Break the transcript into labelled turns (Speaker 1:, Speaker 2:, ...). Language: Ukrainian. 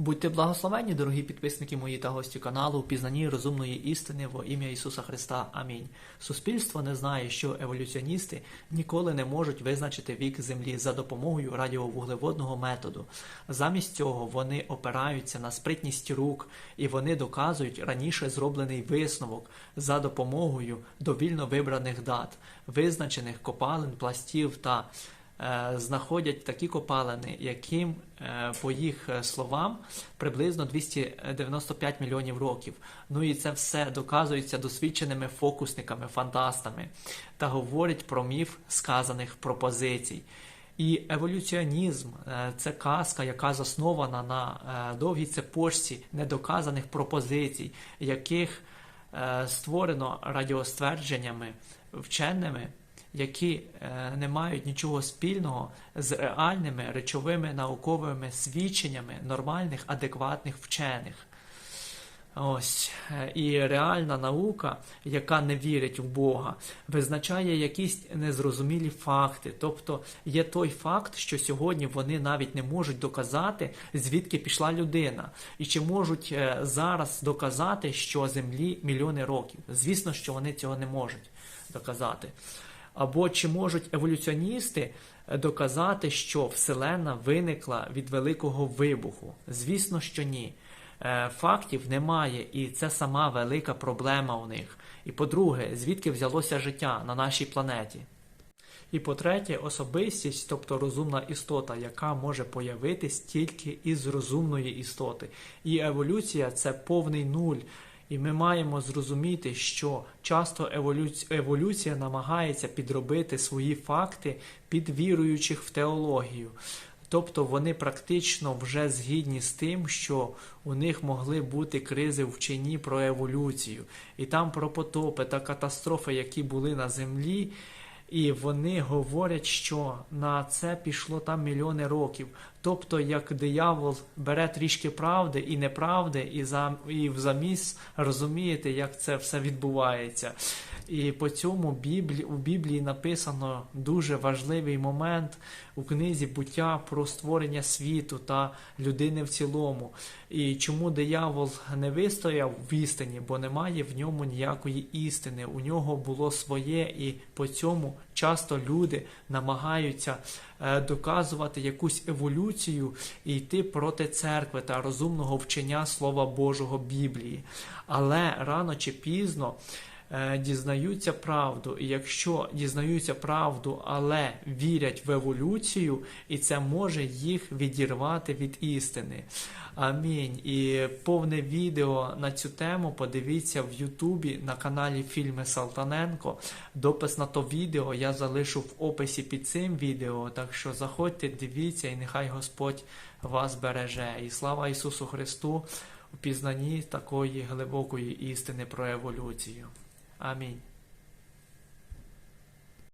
Speaker 1: Будьте благословенні, дорогі підписники мої та гості каналу, у пізнанні розумної істини во ім'я Ісуса Христа. Амінь. Суспільство не знає, що еволюціоністи ніколи не можуть визначити вік Землі за допомогою радіовуглеводного методу. Замість цього вони опираються на спритність рук і вони доказують раніше зроблений висновок за допомогою довільно вибраних дат, визначених копалин, пластів та знаходять такі копалини, яким, е, по їх е, словам, приблизно 295 мільйонів років. Ну і це все доказується досвідченими фокусниками, фантастами та говорять про міф сказаних пропозицій. І еволюціонізм е, це казка, яка заснована на е, довгій цепочці недоказаних пропозицій, яких е, створено радіоствердженнями вченими, які е, не мають нічого спільного з реальними речовими науковими свідченнями нормальних, адекватних вчених. Ось е, і реальна наука, яка не вірить в Бога, визначає якісь незрозумілі факти. Тобто є той факт, що сьогодні вони навіть не можуть доказати, звідки пішла людина, і чи можуть е, зараз доказати, що Землі мільйони років. Звісно, що вони цього не можуть доказати. Або чи можуть еволюціоністи е, доказати, що Вселенна виникла від великого вибуху? Звісно, що ні. Е, Фактів немає, і це сама велика проблема у них. І по-друге, звідки взялося життя на нашій планеті? І по-третє, особистість, тобто розумна істота, яка може появитись тільки із розумної істоти. І еволюція це повний нуль. І ми маємо зрозуміти, що часто еволюці... еволюція намагається підробити свої факти під віруючих в теологію. Тобто вони практично вже згідні з тим, що у них могли бути кризи в вченні про еволюцію, і там про потопи та катастрофи, які були на землі. І вони говорять, що на це пішло там мільйони років. Тобто, як диявол бере трішки правди і неправди, і за і в заміс розумієте, як це все відбувається. І по цьому Біблі, у Біблії написано дуже важливий момент у книзі буття про створення світу та людини в цілому. І чому диявол не вистояв в істині, бо немає в ньому ніякої істини. У нього було своє, і по цьому часто люди намагаються е, доказувати якусь еволюцію і йти проти церкви та розумного вчення Слова Божого Біблії. Але рано чи пізно. Е, Дізнаються правду, і якщо дізнаються правду, але вірять в еволюцію, і це може їх відірвати від істини. Амінь. І повне відео на цю тему подивіться в Ютубі на каналі Фільми Салтаненко. Допис на то відео я залишу в описі під цим відео. Так що заходьте, дивіться, і нехай Господь вас береже. І слава Ісусу Христу у пізнанні такої глибокої істини про еволюцію. Амінь.